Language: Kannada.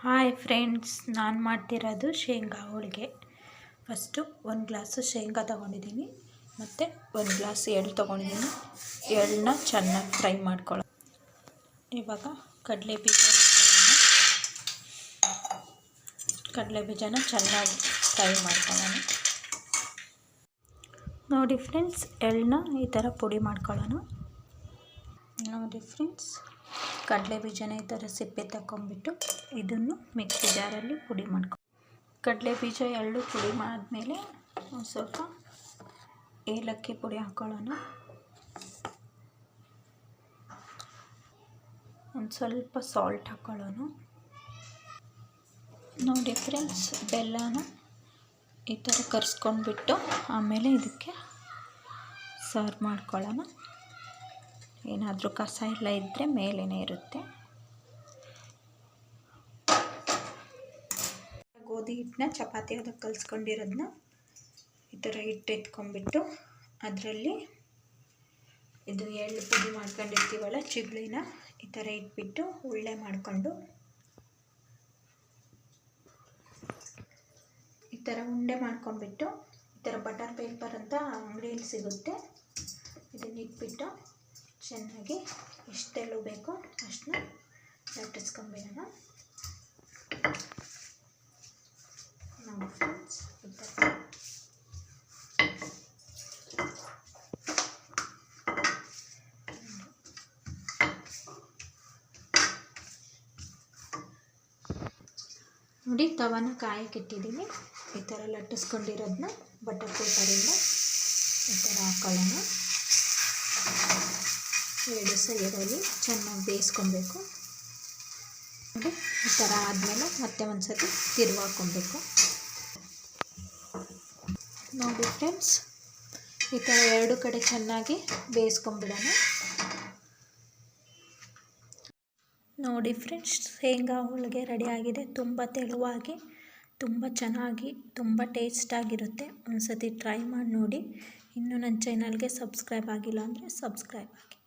ಹಾಯ್ ಫ್ರೆಂಡ್ಸ್ ನಾನು ಮಾಡ್ತಿರೋದು ಶೇಂಗಾ ಹೋಳಿಗೆ. ಫಸ್ಟು ಒಂದು ಗ್ಲಾಸು ಶೇಂಗಾ ತೊಗೊಂಡಿದ್ದೀನಿ ಮತ್ತು ಒಂದು ಗ್ಲಾಸ್ ಎಳ್ಳು ತೊಗೊಂಡಿದ್ದೀನಿ ಎಳ್ಳನ್ನ ಚೆನ್ನಾಗಿ ಫ್ರೈ ಮಾಡ್ಕೊಳ್ಳೋ ಇವಾಗ ಕಡಲೆ ಬೀಜ ಕಡಲೆ ಬೀಜನ ಚೆನ್ನಾಗಿ ಫ್ರೈ ಮಾಡ್ಕೊಳ್ಳೋಣ ನೋಡಿ ಫ್ರೆಂಡ್ಸ್ ಎಳ್ಳನ್ನ ಈ ಥರ ಪುಡಿ ಮಾಡ್ಕೊಳ್ಳೋಣ ನೋಡಿ ಫ್ರೆಂಡ್ಸ್ ಕಡಲೆ ಬೀಜನ ಈ ಥರ ಸಿಪ್ಪೆ ತಗೊಂಬಿಟ್ಟು ಇದನ್ನು ಮಿಕ್ಸಿ ಜಾರಲ್ಲಿ ಪುಡಿ ಮಾಡ್ಕೊ, ಕಡಲೆ ಬೀಜ ಎಳ್ಳು ಪುಡಿ ಮಾಡಿದ್ಮೇಲೆ ಒಂದು ಸ್ವಲ್ಪ ಏಲಕ್ಕಿ ಪುಡಿ ಹಾಕ್ಕೊಳ್ಳೋಣ ಒಂದು ಸ್ವಲ್ಪ ಸಾಲ್ಟ್ ಹಾಕ್ಕೊಳ್ಳೋಣ ನೋಡಿ ಫ್ರೆಂಡ್ಸ್, ಬೆಲ್ಲನ ಈ ಥರ ಕರ್ಸ್ಕೊಂಡ್ಬಿಟ್ಟು ಆಮೇಲೆ ಇದಕ್ಕೆ ಸರ್ವ್ ಮಾಡ್ಕೊಳ್ಳೋಣ. ಏನಾದರೂ ಕಸ ಎಲ್ಲ ಇದ್ದರೆ ಮೇಲೇ ಇರುತ್ತೆ. ಗೋಧಿ ಹಿಟ್ಟನ್ನ ಚಪಾತಿ ಅದಕ್ಕೆ ಕಲಿಸ್ಕೊಂಡಿರೋದನ್ನ ಈ ಥರ ಹಿಟ್ಟು ಎತ್ಕೊಂಡ್ಬಿಟ್ಟು ಅದರಲ್ಲಿ ಇದು ಎಳ್ಳು ಪುಡಿ ಮಾಡ್ಕೊಂಡಿರ್ತೀವಲ್ಲ ಚಿಗ್ಲಿನ ಈ ಥರ ಇಟ್ಬಿಟ್ಟು ಉಳ್ಳೆ ಮಾಡಿಕೊಂಡು ಈ ಥರ ಉಂಡೆ ಮಾಡ್ಕೊಂಡ್ಬಿಟ್ಟು ಈ ಥರ ಬಟರ್ ಪೇಪರ್ ಅಂತ ಅಂಗಡಿಯಲ್ಲಿ ಸಿಗುತ್ತೆ. ಇದನ್ನ ಇಟ್ಬಿಟ್ಟು ಚೆನ್ನಾಗಿ ಎಷ್ಟೆಲ್ಲೂ ಬೇಕೋ ಅಷ್ಟನ್ನ ಲಟ್ಟಿಸ್ಕೊಂಬಿಡೋಣ. ನೋಡಿ ಫ್ರೆಂಡ್ಸ್ ನೋಡಿ, ತವನ ಕಾಯಕ್ಕೆ ಇಟ್ಟಿದ್ದೀನಿ ಈ ಥರ ಲಟ್ಟಿಸ್ಕೊಂಡಿರೋದನ್ನ ಬಟರ್ ಪೇಪರಿಂದ ಈ ಥರ ಹಾಕ್ಕೊಳ್ಳೋಣ ಎರಡು ಸೈಡಲ್ಲಿ ಚೆನ್ನಾಗಿ ಬೇಯಿಸ್ಕೊಬೇಕು. ನೋಡಿ ಈ ಥರ ಆದಮೇಲೆ ಮತ್ತೆ ಒಂದು ಸತಿ ತಿರುವು ಹಾಕ್ಕೊಬೇಕು. ನೋಡಿ ಫ್ರೆಂಡ್ಸ್, ಈ ಥರ ಎರಡು ಕಡೆ ಚೆನ್ನಾಗಿ ಬೇಯಿಸ್ಕೊಂಬಿಡೋಣ. ನೋಡಿ ಫ್ರೆಂಡ್ಸ್, ಶೇಂಗಾ ಹೋಳಿಗೆ ರೆಡಿಯಾಗಿದೆ ತುಂಬ ತೆಳುವಾಗಿ, ತುಂಬ ಚೆನ್ನಾಗಿ, ತುಂಬ ಟೇಸ್ಟಾಗಿರುತ್ತೆ ಒಂದು ಸತಿ ಟ್ರೈ ಮಾಡಿ ನೋಡಿ. ಇನ್ನೂ ನನ್ನ ಚಾನಲ್ಗೆ ಸಬ್ಸ್ಕ್ರೈಬ್ ಆಗಿಲ್ಲ ಅಂದರೆ ಸಬ್ಸ್ಕ್ರೈಬ್ ಆಗಿ